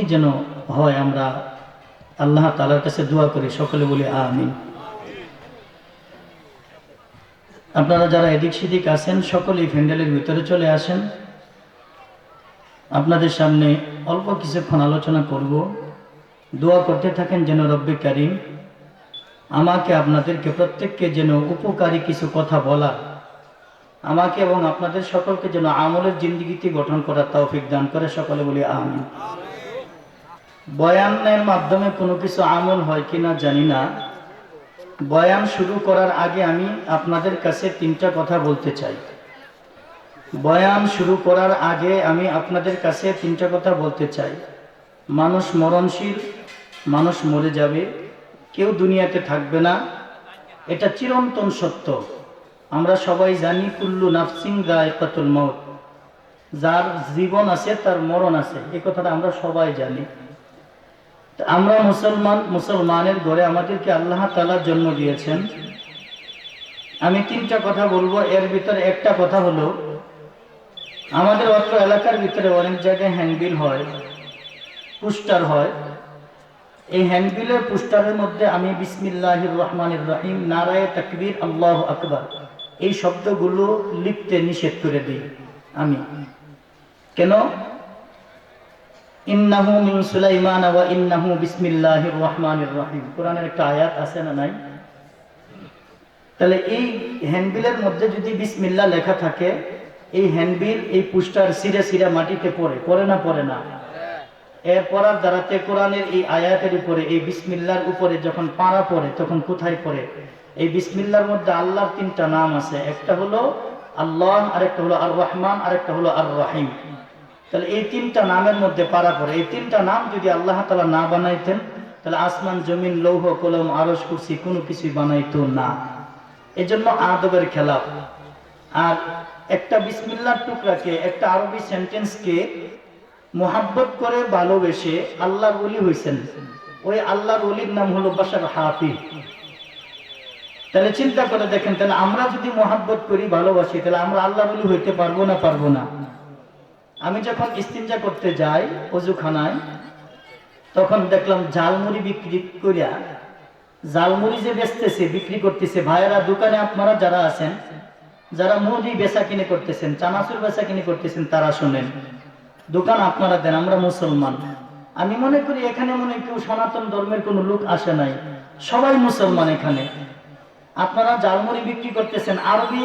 উন্নতি যেন হয়, আমরা আল্লাহ তালার কাছে দোয়া করি, সকলে বলি আমিন। আপনারা যারা এদিক সেদিক আছেন, সকলেই ফ্যান্ডেলের ভিতরে চলে আসেন। আপনাদের সামনে অল্প কিছুক্ষণ আলোচনা করব। দোয়া করতে থাকেন যেন রব্বে কারিম, আমাকে আপনাদেরকে প্রত্যেককে যেন উপকারী কিছু কথা বলা আমাকে এবং আপনাদের সকলকে যেন আমলের জিন্দিগিতে গঠন করার তৌফিক দান করে, সকলে বলি আমিন। বয়ানের মাধ্যমে কোনো কিছু আমল হয় কিনা জানি না। বয়ান শুরু করার আগে আমি আপনাদের কাছে তিনটা কথা বলতে চাই। বয়ান শুরু করার আগে আমি আপনাদের কাছে তিনটা কথা বলতে চাই। মানুষ মরণশীল, মানুষ মরে যাবে, কেউ দুনিয়াতে থাকবে না, এটা চিরন্তন সত্য। আমরা সবাই জানি, কুল্লু নাফসিং গায়কাতুল মৌত যার জীবন আছে, তার মরণ আছে, এ কথাটা আমরা সবাই জানি। আমরা মুসলমান, মুসলমানের ঘরে আমাদেরকে আল্লাহ তালা জন্ম দিয়েছেন। আমি তিনটা কথা বলব, এর ভিতরে একটা কথা হলো, আমাদের অত্র এলাকার ভিতরে অনেক জায়গায় হ্যান্ডবিল হয়, পুস্টার হয়। এই হ্যান্ডবিলের পুস্টারের মধ্যে আমি বিসমিল্লাহির রহমান রহিম, নারায় তাকবীর, আল্লাহ আকবর, এই শব্দগুলো লিখতে নিষেধ করে দিই, আমি। কেন? ইন্নাহু মিন সুলাইমান ওয়া ইন্নাহু বিসমিল্লাহির রহমানির রহিম। কোরআনের একটা আয়াত আছে না নাই? তাহলে এই হ্যান্ডবিলের মধ্যে যদি বিসমিল্লাহ লেখা থাকে, এই হ্যান্ডবিল এই পুস্টার সিরে সিরে মাটিতে পড়ে পড়ে না পড়ে না? এর পড়ার দ্বারাতে কোরআনের এই আয়াতের উপরে, এই বিসমিল্লার উপরে যখন পাড়া পড়ে, তখন কোথায় পড়ে? এই বিসমিল্লার মধ্যে আল্লাহর তিনটা নাম আছে। একটা হলো আল্লাহ, আরেকটা হলো আর রহমান আরেকটা হলো আর রহিম তাহলে এই তিনটা নামের মধ্যে পারা পড়ে। এই তিনটা নাম যদি আল্লাহ তালা না বানাইতেন, তাহলে আসমান, জমিন, লৌহ, কলম আরস কুরসি কোনো কিছুই বানাইতো না। এজন্য আদবের খেলাফ। আর একটা বিসমিল্লার টুকরাকে, একটা আরবি সেন্টেন্সকে মোহাব্বত করে ভালোবেসে আল্লাহর ওলি হয়েছেন ওই আল্লাহর ওলির নাম হলো বাসার হাফি তাহলে চিন্তা করে দেখেন, তাহলে আমরা যদি মোহাব্বত করি, ভালোবাসি, তাহলে আমরা আল্লাহর ওলি হইতে পারব না পারব না। আমি যখন ইস্তিনজা করতে যাই অজুখানায়, তখন দেখলাম ঝালমুড়ি বিক্রি করিয়া জালমুড়ি যে বেচতেছে, বিক্রি করতেছে, ভাইয়েরা দোকানে আপনারা যারা আছেন, যারা মুড়ি বেচা কিনে করতেছেন, চানাচুর বেচা কিনে করতেছেন, তারা শোনেন, দোকান আপনারা দেন, আমরা মুসলমান। আমি মনে করি এখানে মনে কেউ সনাতন ধর্মের কোনো লোক আসে নাই, সবাই মুসলমান এখানে। আপনারা জালমুড়ি বিক্রি করতেছেন, আরবি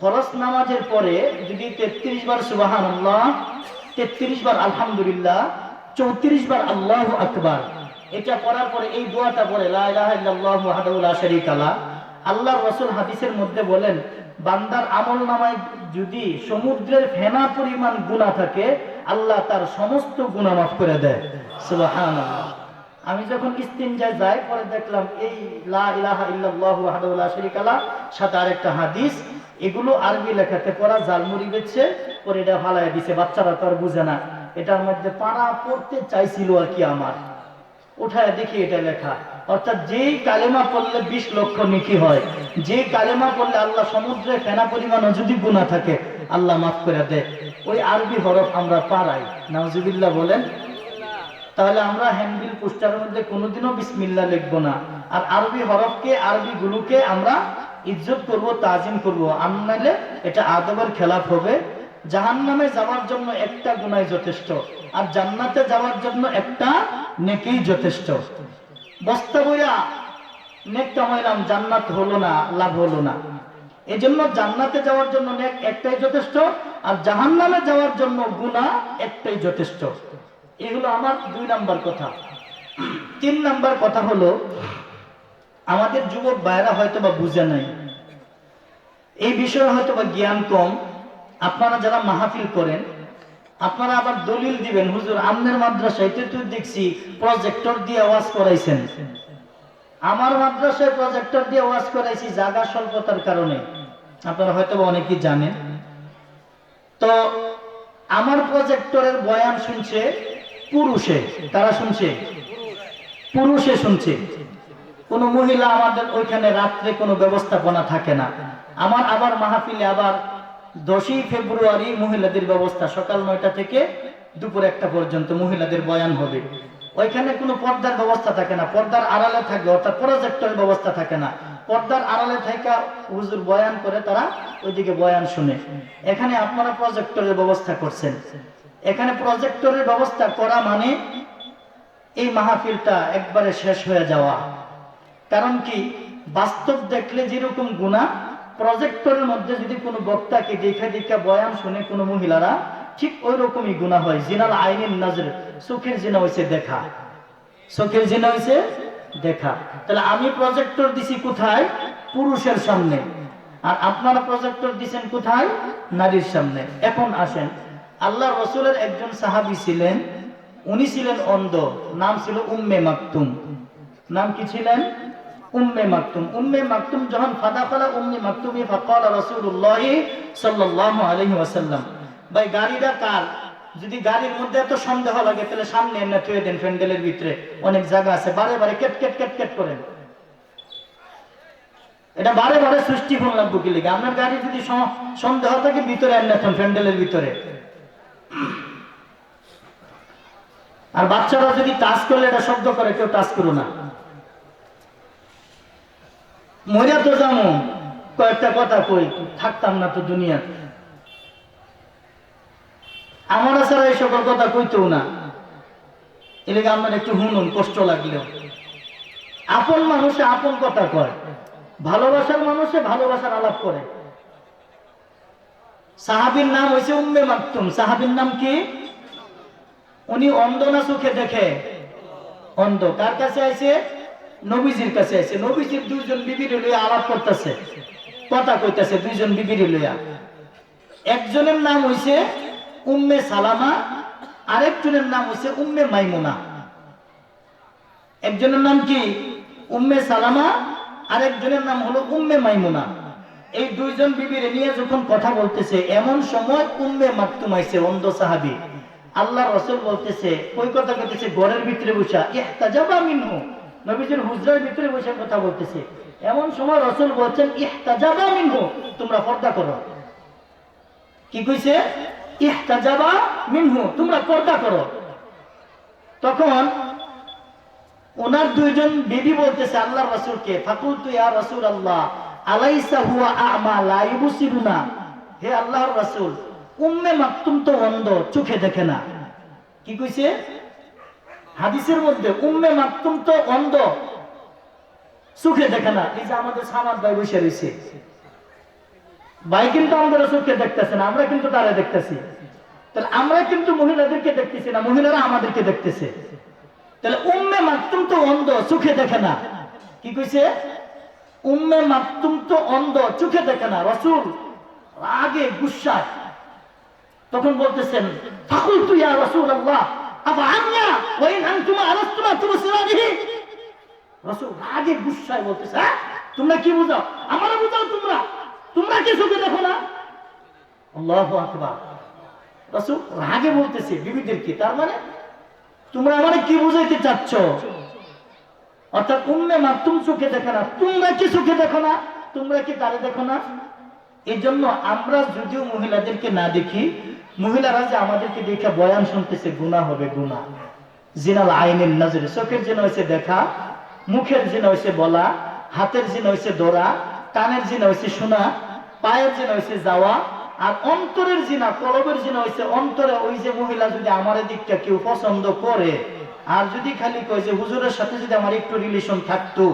ফরজ নামাজের পরে যদি 33 বার সুবহানাল্লাহ 33 বার আলহামদুলিল্লাহ 34 বার আল্লাহু আকবার, এটা পড়ার পরে এই দোয়াটা পরে লা ইলাহা ইল্লাল্লাহু ওয়াহদাহু লা শারীকা লা। আল্লাহর হাদিসের মধ্যে বলেন, বান্দার আমল নামায় যদি সমুদ্রের ফেনা পরিমাণ গুনাহ থাকে, আল্লাহ তার সমস্ত গুনাহ মাফ করে দেয়। সুবহানাল্লাহ। আমি যখন ইস্তিনজায় যাই, পরে দেখলাম এই লা ইলাহা ইল্লাল্লাহু ওয়াহদাহু লা শারীকা লা, সাথে আরেকটা হাদিস এগুলো আরবি লেখাতে পড়া জালমুড়ি বেচছে পরে এটা ফালাই দিছে। বাচ্চারা তো আর বুঝে না। এটার মধ্যে পাড়া পড়তে চাইছিল আর কি আমার। উঠায় দেখি এটা লেখা। অর্থাৎ যেই কালেমা পড়লে বিশ লক্ষ নিকি হয় যে কালেমা পড়লে আল্লাহ সমুদ্রে ফেনা পরিমাণও যদি গুণা থাকে, আল্লাহ মাফ করে দেয়। ওই আরবি হরফ আমরা পারাই নাউজুবিল্লাহ বলেন। তাহলে আমরা হ্যান্ডবিল পোস্টারের মধ্যে কোনোদিনও বিসমিল্লা লিখব না। আর আরবি হরফকে, আরবি গুলোকে আমরা ইজ্জত করব, তাজিম করব। আমনাইলে এটা আদবের খেলাফ হবে। জাহান নামে যাওয়ার জন্য একটা গুনাই যথেষ্ট। আর জান্নাতে যাওয়ার জন্য একটা নেকেই যথেষ্ট। বস্তা বইয়া নেক কামাইলাম, জান্নাত হলো না, লাভ হলো না। এই জন্য জান্নাতে যাওয়ার জন্য নেক একটাই যথেষ্ট, আর জাহান নামে যাওয়ার জন্য গুণা একটাই যথেষ্ট। এগুলো আমার দুই নাম্বার কথা। তিন নাম্বার কথা হলো আমাদের যুবক ভাইরা হয়তো বা বুঝে নাই। এই বিষয়ে হয়তো বা জ্ঞান কম। আপনারা যারা মাহফিল করেন, আপনারা আবার দলিল দিবেন, হুজুর, আমনের মাদ্রাসায় তো দেখছি প্রজেক্টর দিয়ে আওয়াজ করাইছেন। আমার মাদ্রাসায় প্রজেক্টর দিয়ে আওয়াজ করাইছি জায়গা স্বল্পতার কারণে। আপনারা হয়তো অনেকেই জানেন। তো আমার প্রজেক্টরের বয়ান শুনছে পুরুষে। তারা শুনছে? পুরুষে শুনছে। কোন মহিলা আমাদের ওইখানে রাত্রে কোনো ব্যবস্থাপনা থাকে না। আমার আবার মাহফিলে আবার দশই ফেব্রুয়ারি মহিলাদের ব্যবস্থা, সকাল নয়টা থেকে দুপুর একটা পর্যন্ত মহিলাদের বয়ান হবে। ওইখানে কোনো পর্দার ব্যবস্থা থাকে না, পর্দার আড়ালে থাকে, অর্থাৎ প্রজেক্টরের ব্যবস্থা থাকে না। পর্দার আড়ালে থাকা হুজুর বয়ান করে তারা ওইদিকে বয়ান শুনে। এখানে আপনারা প্রজেক্টরের ব্যবস্থা করছেন। এখানে প্রজেক্টরের ব্যবস্থা করা মানে এই মাহফিলটা একবারে শেষ হয়ে যাওয়া। কারণ কি, বাস্তব দেখলে যেরকম গুণা প্রজেক্টরের মধ্যে যদি কোনো বক্তাকে দেখে দেখে বয়ান শুনে কোনো মহিলারা, ঠিক ওই রকমই গুণা হয়। জিনাল আইনের নজর, চোখের জিনা হয়েছে দেখা। চোখের জিনা হয়েছে দেখা। তাহলে আমি প্রজেক্টর দিছি কোথায়? পুরুষের সামনে। আর আপনারা প্রজেক্টর দিছেন কোথায়? নারীর সামনে। এখন আসেন, আল্লাহ রসুলের একজন সাহাবি ছিলেন, উনি ছিলেন অন্ধ, নাম ছিল উম্মে মাকতুম। নাম কি ছিলেন? উম্মে মাকতুম। উম্মে মাকতুম যখন ফাদা ফালা, উম্মে মাকতুমি ফাকাল রাসূলুল্লাহ সাল্লাল্লাহু আলাইহি ওয়াসাল্লাম। ভাই, গাড়িটা কার? যদি গাড়ির মধ্যে এত সন্দেহ লাগে, তাহলে সামনে এনে থুয়ে দেন প্যান্ডেলের ভিতরে। অনেক জায়গা আছে, বারে বারে কেট কেট কেট কেট করেন। এটা বারে বারে সৃষ্টি ফোন লাগবো কি লিখে আপনার গাড়ি যদি সন্দেহ থাকে, ভিতরে এনে প্যান্ডেলের ভিতরে। আর বাচ্চারা যদি টাচ করলে এটা শব্দ করে, কেউ টাচ করো না। মরিয়া তো যাব। কয়েকটা কথা কই, থাকতাম না তো দুনিয়া আমার ছাড়া এই সকল কথা কইতেও না। এলাকা আমার একটু হুনুন, কষ্ট লাগলেও। আপন মানুষে আপন কথা কয়। ভালোবাসার মানুষে ভালোবাসার আলাপ করে। সাহাবির নাম হয়েছে উম্মে মাকতুম। সাহাবির নাম কি? উনি অন্ধ না চোখে দেখে? অন্ধ। কার কাছে আছে নবীজির কাছে আছে নবীজির দুইজন বিবির লইয়া আলাপ করতেছে। কথা কইতাছে, দুইজন বিবির লইয়া। একজনের নাম হইছে উম্মে সালামা, আরেকজনের নাম হইছে উম্মে মাইমুনা। একজনের নাম কি? উম্মে সালামা, আরেকজনের নাম হলো উম্মে মাইমুনা। এই দুইজন বিবির নিয়ে যখন কথা বলতেছে, এমন সময় উম্মে মাকতুম আইছে, অন্ধ সাহাবী। আল্লাহ রসুল বলতেছে, ওই কথা বলতেছে ঘরের ভিতরে বসা, ইহতাজাবা মিনহু। নবীজির হুজরার ভিতরে বসে কথা বলতেছে। এমন সময় রসুল বলছেন, ইহতাজাবা মিনহু। তোমরা পর্দা করো। কি কইছে? ইহতাজাবা মিনহু। তোমরা পর্দা করো। তখন ওনার দুইজন বিবি বলতেছে আল্লাহ রসুলকে, ফাকুলতু ইয়া রাসূল আল্লাহ আলাইসা হুয়া আ'মা লা ইবসিরুনা? হে আল্লাহর রাসূল, উম্মে মাকতুম তো অন্ধ, চোখে দেখে না। কি কইছে? হাদিসের মধ্যে উম্মে মাকতুম তো অন্ধ। চোখে দেখে না। এই যে আমাদের সামাদ ভাই বসে রয়েছে। ভাই কিন্তু আমাদের চোখে দেখতেছে না, আমরা কিন্তু তারা দেখতেছি। তাহলে আমরা কিন্তু মহিলাদেরকে দেখতেছি না, মহিলারা আমাদেরকে দেখতেছে। তাহলে উম্মে মাকতুম তো অন্ধ, চোখে দেখে না। কি কইছে? উম্মে মাকতুম তো অন্ধ, চোখে দেখে না। রসুল রাগে, গুসায়। তখন বলতেছেন ফাকুল তুই আর রসুল আল্লাহ ওই তোমার রাগে বলতেছে হ্যাঁ তোমরা কি তোমরা। তোমরা কি চোখে দেখো না? রাগে বলতেছে বিবিদেরকে তার মানে? তোমরা আমারে কি বুঝাইতে চাচ্ছ? অর্থাৎ উম্মে মাকতুম চোখে দেখো না। তোমরা কি চোখে দেখো না? তোমরা কি তারে দেখো না? এই জন্য আমরা যদিও মহিলাদেরকে না দেখি, মহিলারা যে আমাদেরকে দেখে বয়ান শুনতেছে গুণা হবে গুণা জিনাল আইনের নজরে, চোখের জিনা হয়েছে দেখা, মুখের জিনা হয়েছে বলা, হাতের জিনা হয়েছে দৌড়া কানের জিনা হয়েছে শোনা, পায়ের জিনা হয়েছে যাওয়া, আর অন্তরের জিনা কলবের জিনা হয়েছে অন্তরে। ওই যে মহিলা যদি আমার দিকটা কেউ পছন্দ করে আর যদি খালি কয় যে হুজুরের সাথে যদি আমার একটু রিলেশন থাকতো,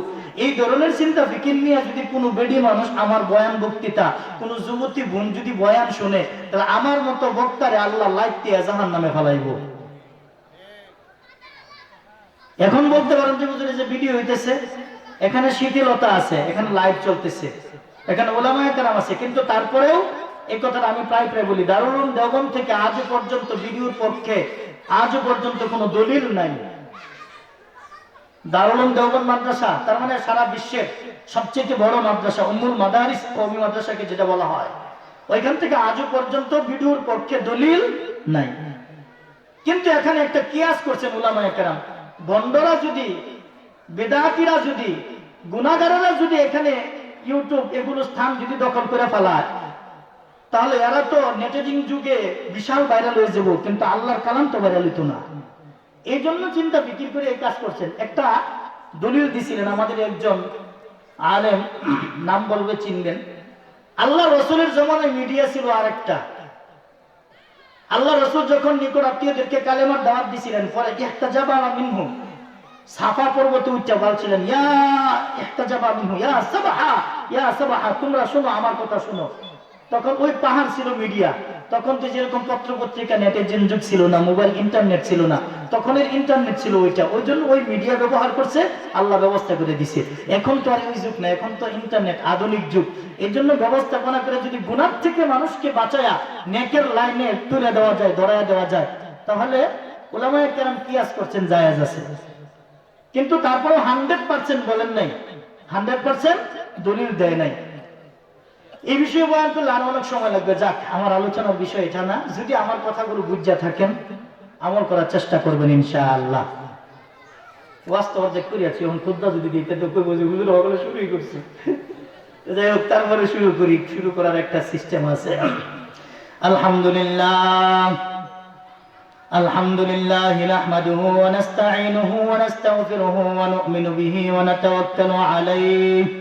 এই ধরনের চিন্তা ফিকির নিয়ে যদি কোনো বেডি মানুষ আমার বয়ান বক্তৃতা, কোনো যুবতী বোন যদি বয়ান শুনে, তাহলে আমার মতো বক্তারে আল্লাহ লাইট দিয়ে জাহান নামে ফেলাইব। এখন বলতে পারেন যে হুজুরে যে ভিডিও হইতেছে, এখানে শিথিলতা আছে, এখানে লাইভ চলতেছে, এখানে ওলামায় কেরাম আছে, কিন্তু তারপরেও এই কথাটা আমি প্রায় প্রায় বলি, দারুল উলুম থেকে আজ পর্যন্ত ভিডিওর পক্ষে আজও পর্যন্ত কোনো দলিল নাই। দারুল উলুম দেওবন্দ মাদ্রাসা, তার মানে সারা বিশ্বের সবচেয়ে বড় মাদ্রাসা, উম্মুল মাদারিস কওমি মাদ্রাসাকে যেটা বলা হয়। ওইখান থেকে আজও পর্যন্ত ভিডিওর পক্ষে দলিল নাই। কিন্তু এখানে একটা কিয়াস করছেন উলামা একরাম বন্ডরা যদি, বেদাতিরা যদি গুনাগারেরা যদি এখানে ইউটিউব এগুলো স্থান যদি দখল করে ফেলায় তাহলে এরা তো নেটেজিং যুগে বিশাল ভাইরাল হয়ে যাব, কিন্তু আল্লাহর কালাম তো ভাইরাল হইতো না। এই জন্য চিন্তা বিক্রি করে এই কাজ করছেন। একটা দলিল দিছিলেন আমাদের একজন আলেম, নাম বলবে চিনবেন। আল্লাহ রসুলের জমানায় মিডিয়া ছিল আরেকটা। আল্লাহ রসুল যখন নিকট আত্মীয়দেরকে কালেমার দাওয়াত দিছিলেন পরে ইহতাজাবা মিনহু সাফা পর্বতে উচ্চা বলছিলেন, ইয়া ইহতাজাবা মিনহু, ইয়া সাবাহা ইয়া সাবাহা, তোমরা শোনো, আমার কথা শোনো। তখন ওই পাহাড় ছিল মিডিয়া। তখন তো যেরকম পত্র পত্রিকা নেটের যে যুগ ছিল না, মোবাইল, ইন্টারনেট ছিল না, তখনের ইন্টারনেট ছিল ওইটা। ওই জন্য ওই মিডিয়া ব্যবহার করছে, আল্লাহ ব্যবস্থা করে দিছে। এখন তো আর ওই যুগ না, এখন তো ইন্টারনেট, আধুনিক যুগ। এই জন্য ব্যবস্থাপনা করে যদি গুণার থেকে মানুষকে বাঁচায়া নেকের লাইনে তুলে দেওয়া যায় দড়াইয়া দেওয়া যায়, তাহলে ওলামায় কেরাম কিয়াস করছেন, জায়াজ আছে। কিন্তু তারপরে হান্ড্রেড পার্সেন্ট বলেন নাই। হান্ড্রেড পার্সেন্ট দলিল দেয় নাই। এই বিষয়ে বয়ান করলে আরো অনেক সময় লাগবে যাক আমার আলোচনার বিষয় এটা না যদি আমার কথাগুলো বুঝা থাকেন আমল করার চেষ্টা করবেন ইনশাআল্লাহ বাস্তব যে করিয়াছি এখন খুদ্া যদি দিতে তো কই বুঝে হুজুর হগলে শুরুই করছি তো যাই হোক তারপরে শুরু করি শুরু করার একটা সিস্টেম আছে আলহামদুলিল্লাহ الحمد لله نحمده ونستعينه ونستغفره ونؤمن به ونتوكل عليه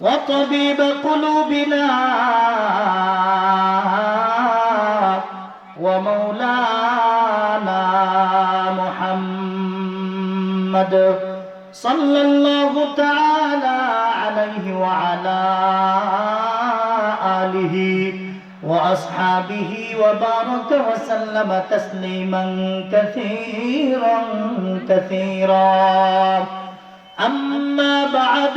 وطبيب قلوبنا ومولانا محمد صلى الله تعالى عليه وعلى آله وأصحابه وبارك وسلم تسليما كثيرا كثيرا. أما بعد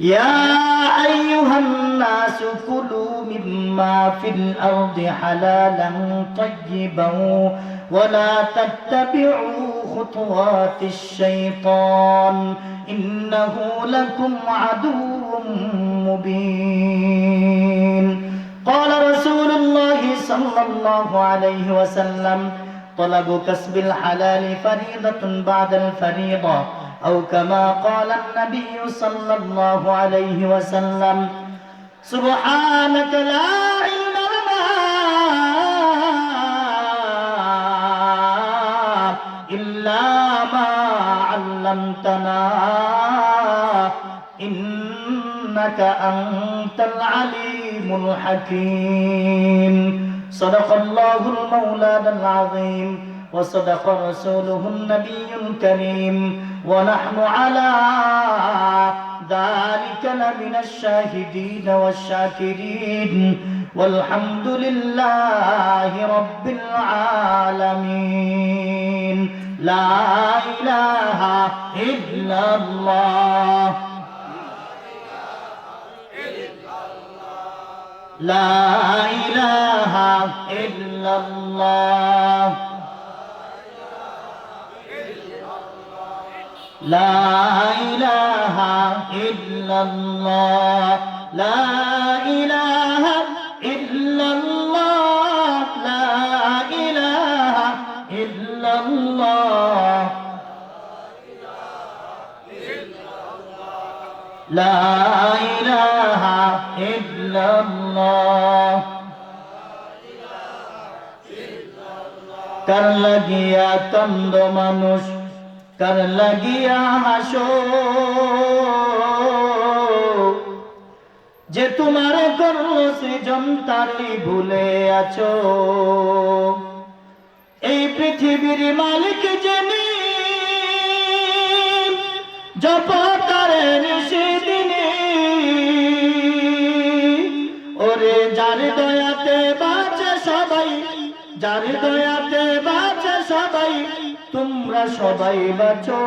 يا أيها الناس كلوا مما في الأرض حلالا طيبا ولا تتبعوا خطوات الشيطان إنه لكم عدو مبين قال رسول الله صلى الله عليه وسلم طلب كسب الحلال فريضة بعد الفريضة أو كما قال النبي صلى الله عليه وسلم سبحانك لا علم لنا إلا ما علمتنا إنك أنت العليم الحكيم صدق الله المولى العظيم وصدق رسوله النبي الكريم ونحن على ذلك لمن الشاهدين والشاكرين. والحمد لله رب العالمين. لا إله إلا الله. لا إله إلا الله. লা ইলাহা ইল্লাল্লাহ, লা ইলাহা ইল্লাল্লাহ, লা ইলাহা ইল্লাল্লাহ, লা ইলাহা ইল্লাল্লাহ। কাল লাগিয়া তন্দ মানুষ কার লাগিয়া হাসো যে তোমার করল সৃজন, তারই ভুলে আছো। এই পৃথিবীর মালিক যিনি জপ তারে নিষেদিনী ওরে যার দয়াতে বাঁচে সবাই, যার দয়াতে বাঁচে সবাই তোমরা সবাই বাঁচো।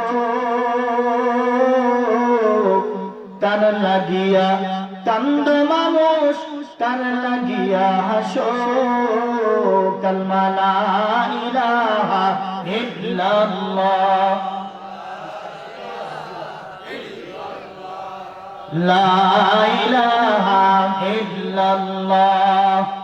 কার লাগিয়া কান্দ মানুষ কার লাগিয়া হাসো। কালমালা ইলাহা ইল্লাল্লাহ। লা ইল্লাল্লাহ।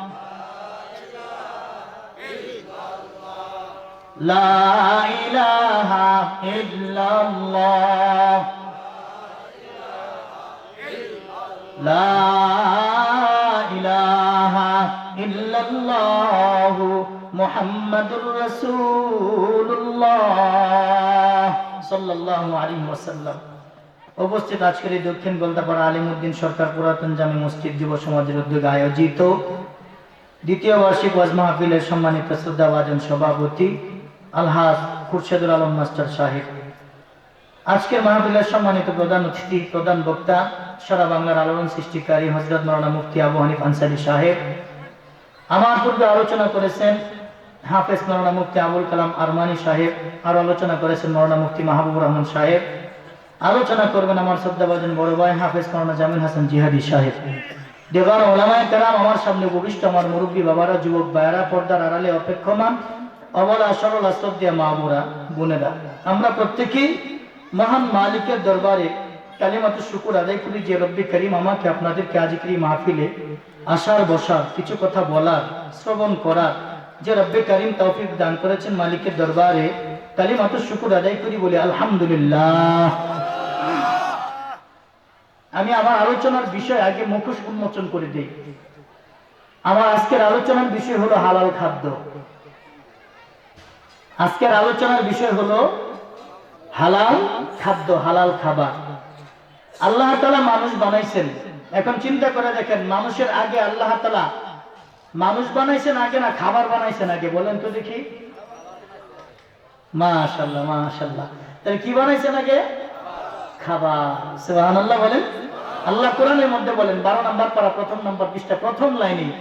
উপস্থিত আজকের এই দক্ষিণ গোলদাপাড়া আলিমুদ্দিন সরকার পুরাতন জামি মসজিদ যুব সমাজের উদ্যোগে আয়োজিত দ্বিতীয় বার্ষিক ওয়াজ মাহফিলের সম্মানিত শ্রদ্ধাভাজন সভাপতি আলহাজ খুরশেদুল আলম, মাস্টার সাহেব। আজকের মাহফিলের সম্মানিত প্রধান অতিথি, প্রধান বক্তা, সারা বাংলার আলোড়ন সৃষ্টিকারী হজরত মৌলানা মুফতি আবু হানিফ আনসারি সাহেব। আমার পূর্বে আলোচনা করেছেন হাফেজ মৌলানা মুফতি আবুল কালাম আরমানি সাহেব, আর আলোচনা করেছেন মৌলানা মুফতি মাহবুবুর রহমান সাহেব। আলোচনা করবেন আমার শ্রদ্ধাভাজন বড় ভাই হাফেজ মৌলানা জামিল হাসান জিহাদি সাহেব। দেবান ওলামায় কালাম আমার সামনে উপবিষ্ট, আমার মুরব্বী বাবারা, যুবক ভাইয়ারা, পর্দার আড়ালে অপেক্ষমান আমরা প্রত্যেকেই মহান মালিকের দরবারে কালিমাত শুকুর আদায় করি যে রব্বি করিম আমাকে আপনাদেরকে আজকের মাহফিলে আসার, বসার, কিছু কথা বলার, শ্রবণ করার, যে রব্বে করিম তৌফিক দান করেছেন মালিকের দরবারে কালিমাত শুকুর আদায় করি বলি আলহামদুলিল্লাহ। আমি আমার আলোচনার বিষয় আগে মুখোশ উন্মোচন করে দিই। আমার আজকের আলোচনার বিষয় হলো হালাল খাদ্য। আজকের আলোচনার বিষয় হলো হালাল খাদ্য, হালাল খাবার। আল্লাহ তালা মানুষ বানাইছেন। এখন চিন্তা করে দেখেন, মানুষের আগে আল্লাহ তালা মানুষ বানাইছেন, আগে না খাবার বানাইছেন আগে? বলেন তো দেখি। মাশাল্লাহ মাশাল্লাহ তাহলে কি বানাইছেন আগে? খাবার। বলেন। আল্লাহ কোরআনের মধ্যে বলেন 12 নম্বর পারা প্রথম নম্বর পৃষ্ঠা, প্রথম লাইনে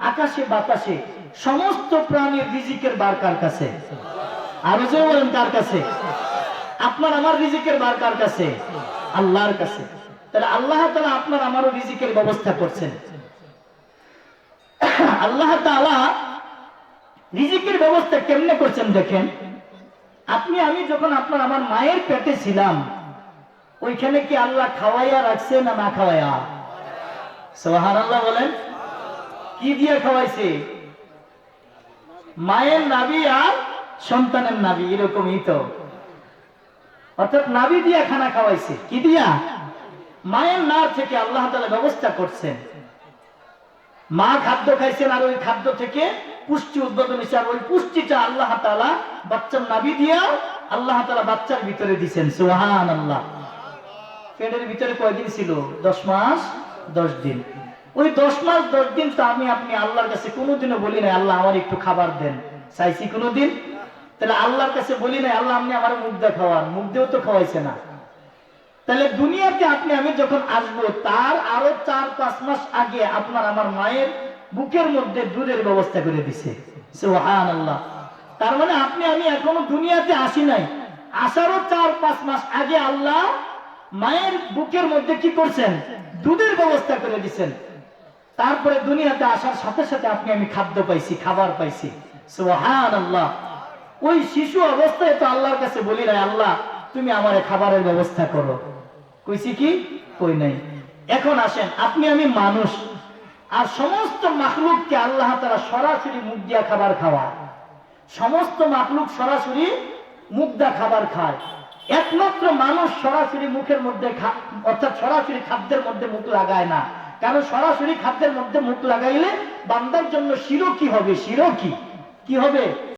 আকাশে, বাতাসে, সমস্ত প্রাণীর রিজিকের বার কার কাছে? আরও যে বলেন, কার কাছে? আপনার, আমার রিজিকের বার কার কাছে? আল্লাহর কাছে। তাহলে আল্লাহ তাআলা আপনার আমারও রিজিকের ব্যবস্থা করছেন। আল্লাহ তাআলা রিজিকের ব্যবস্থা কেমনে করছেন দেখেন? আপনি, আমি যখন আপনার, আমার মায়ের পেটে ছিলাম, ওইখানে কি আল্লাহ খাওয়াইয়া রাখছে না না খাওয়াইয়া? সুবহানাল্লাহ বলেন। কি দিয়ে খাওয়াইছে? মায়ের নাবি আর সন্তানের নাবি এরকমই তো। অর্থাৎ নাবি দিয়া খানা খাওয়াইছে। কি দিয়া? মায়ের নার থেকে আল্লাহ তালা ব্যবস্থা করছেন। মা খাদ্য খাইছেন আর ওই খাদ্য থেকে পুষ্টি উদ্বোধন আর ওই পুষ্টিটা আল্লাহ তালা বাচ্চার নাবি দিয়া আল্লাহ তালা বাচ্চার ভিতরে দিছেন। সুহান আল্লাহ পেটের ভিতরে কয়দিন ছিল? দশ মাস, দশ দিন। ওই দশ মাস, দশ দিন তো আমি আপনি আল্লাহর কাছে কোনোদিনও বলি না আল্লাহ আমার একটু খাবার দেন। চাইছি কোনোদিন? তাহলে আল্লাহর কাছে বলি নাই, আল্লাহ আপনি আমার মুখ দিয়ে খাওয়ান মুখ দিয়েও তো খাওয়াইছে না। তাহলে দুনিয়াতে আপনি, আমি যখন আসব, তার আরও চার, পাঁচ মাস আগে আপনার আমার মায়ের বুকের মধ্যে দুধের ব্যবস্থা করে দিছে। তার মানে আপনি, আমি এখনও দুনিয়াতে আসি নাই। আসারও চার, পাঁচ মাস আগে আল্লাহ মায়ের বুকের মধ্যে কি করছেন? দুধের ব্যবস্থা করে দিচ্ছেন তারপরে দুনিয়াতে আসার সাথে সাথে আপনি, আমি খাদ্য পাইছি, খাবার পাইছি। সুবহান আল্লাহ ওই শিশু অবস্থায় তো আল্লাহর কাছে বলি না আল্লাহ তুমি আমার খাবারের ব্যবস্থা করো। কইছি কি? কই নাই। এখন আসেন, আপনি আমি মানুষ। আর সমস্ত মাখলুককে আল্লাহ তারা সরাসরি মুখ দিয়া খাবার খাওয়া সমস্ত মাখলুক সরাসরি মুখ দা খাবার খায়। একমাত্র মানুষ সরাসরি মুখের মধ্যে অর্থাৎ সরাসরি খাদ্যের মধ্যে মুখ লাগায় না। কারণ সরাসরি খাদ্যের মধ্যে মুখ লাগাইলে বান্দার জন্য শিরো কি হবে শিরো কি কি হবে?